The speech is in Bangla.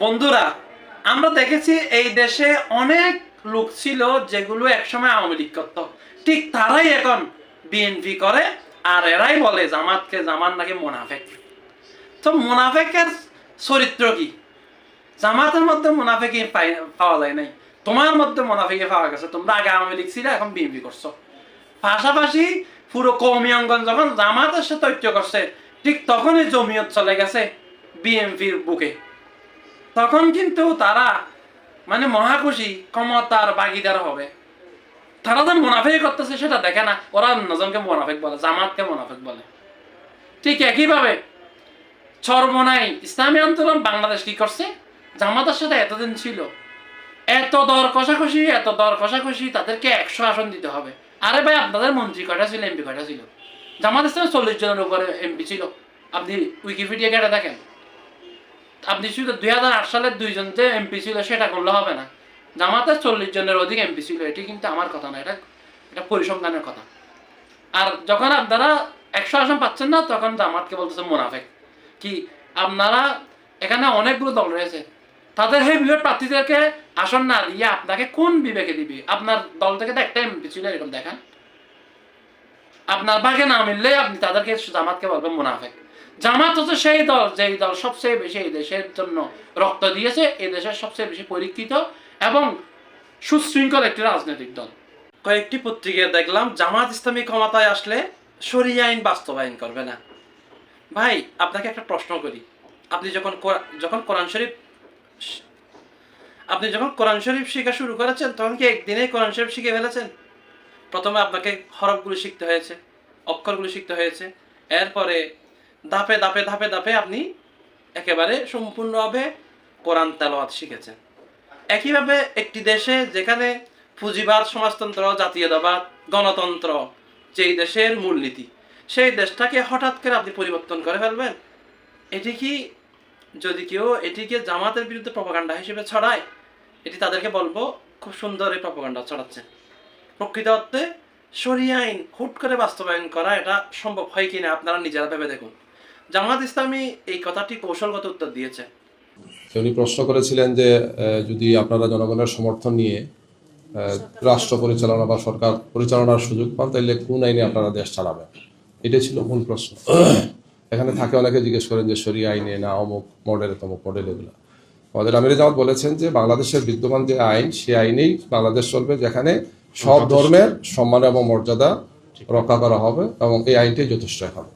বন্ধুরা, আমরা দেখেছি এই দেশে অনেক লোক ছিল যেগুলো একসময় আওয়ামী লীগ করত। ঠিক তারাই এখন বিএনপি করে আর এরাই বলে জামাতকে জামাত নাকি মোনাফেক। তো মোনাফেকের চরিত্র কি? জামাতের মধ্যে মুনাফেকি পাওয়া যায় নাই। তোমার মধ্যে মুনাফেকি পাওয়া গেছে। তোমরা আগে আওয়ামী লীগ ছিল, এখন বিএনপি করছ। পাশাপাশি পুরো কৌমি অঙ্গন যখন জামাতের সাথে ঐক্য করছে, ঠিক তখনই জমিয়ত চলে গেছে বিএনপির বুকে। তখন কিন্তু তারা মানে মহাখুশি, ক্ষমতার বাগিদার হবে। তারা যে মুনাফেক করতেছে সেটা দেখে না। ওরা অন্যজনকে মুনাফেক বলে, জামাতকে মুনাফেক বলে। ঠিক একইভাবে চরমনাই ইসলামী আন্দোলন বাংলাদেশ কি করছে? জামাতের সাথে এতদিন ছিল। এত দর কষাকষি, এত দর কষাকষি তাদেরকে একশো আসন দিতে হবে। আরে ভাই, আপনাদের মন্ত্রী কয়টা ছিল? এমপি কয়টা ছিল? জামাত ইসলাম চল্লিশ জনের উপরে এমপি ছিল। আপনি উইকিপিডিয়া কেটে দেখেন? আপনি শুধু দুই হাজার আট সালের দুইজন যে এমপি ছিল, সেটা করলে হবে না। জামাতের চল্লিশ জনের অধিক এমপি ছিল, এটি কিন্তু আমার কথা না, এটা এটা পরিসংখ্যানের কথা। আর যখন আপনারা একশো আসন পাচ্ছেন না, তখন জামাতকে বলতেছে মুনাফেক। কি আপনারা এখানে অনেকগুলো দল রয়েছে। তাদের সেই বিবেক প্রার্থীদেরকে আসন না দিয়ে আপনাকে কোন বিবেকে দিবে? আপনার দল থেকে তো একটা এমপি ছিল, এরকম দেখেন। আপনার ভাগে না মিললে আপনি তাদেরকে জামাতকে বলবেন মুনাফেক। জামাত হচ্ছে সেই দল, যেই দল সবচেয়ে বেশি এই দেশের জন্য রক্ত দিয়েছে, এই দেশের সবচেয়ে বেশি পরীক্ষিত এবং সুশৃঙ্খল একটি রাজনৈতিক দল। কয়েকটি পত্রিকায় দেখলাম, জামাত ইসলামী ক্ষমতায় আসলে সরিয়া আইন বাস্তবায়ন করবে না। ভাই, আপনাকে একটা প্রশ্ন করি। আপনি যখন যখন কোরআন শরীফ আপনি যখন কোরআন শরীফ শেখা শুরু করেছেন, তখন কি একদিনেই কোরআন শরীফ শিখে ফেলেছেন? প্রথমে আপনাকে হরফগুলো শিখতে হয়েছে, অক্ষরগুলো শিখতে হয়েছে, এরপরে ধাপে ধাপে ধাপে ধাপে আপনি একেবারে সম্পূর্ণভাবে কোরআন তেলাওয়াত শিখেছেন। একইভাবে একটি দেশে যেখানে পুঁজিবাদ, সমাজতন্ত্র, জাতীয়তাবাদ, গণতন্ত্র, যেই দেশের মূলনীতি সেই দেশটাকে হঠাৎ করে আপনি পরিবর্তন করে ফেলবেন? এটি কি যদি কেউ এটিকে জামাতের বিরুদ্ধে প্রপাগান্ডা হিসেবে ছড়ায়, এটি তাদেরকে বলব খুব সুন্দর এই প্রপাগান্ডা ছড়াচ্ছে প্রকৃত অর্থে সরিয়া আইন, হুট করে বাস্তবায়ন করা এটা সম্ভব হয় কিনা আপনারা নিজেরা ভেবে দেখুন। জামাত ইসলামী এই কথাটি কৌশলগত উত্তর দিয়েছে। উনি প্রশ্ন করেছিলেন যে যদি আপনারা জনগণের সমর্থন নিয়ে রাষ্ট্র পরিচালনা বা সরকার পরিচালনার সুযোগ পান তাহলে কোন আইনে আপনারা দেশ চালাবেন? এটাই ছিল মূল প্রশ্ন। এখানে থাকে অনেকে জিজ্ঞেস করেন যে সরিয়া আইনে না অমুক মডেলে তমুক মডেল এগুলো। আমাদের আমির জামাত বলেছেন যে বাংলাদেশের বিদ্যমান যে আইন সেই আইনেই বাংলাদেশ চলবে যেখানে সব ধর্মের সম্মান এবং মর্যাদা রক্ষা করা হবে এবং এই আইনটাই যথেষ্ট এখন।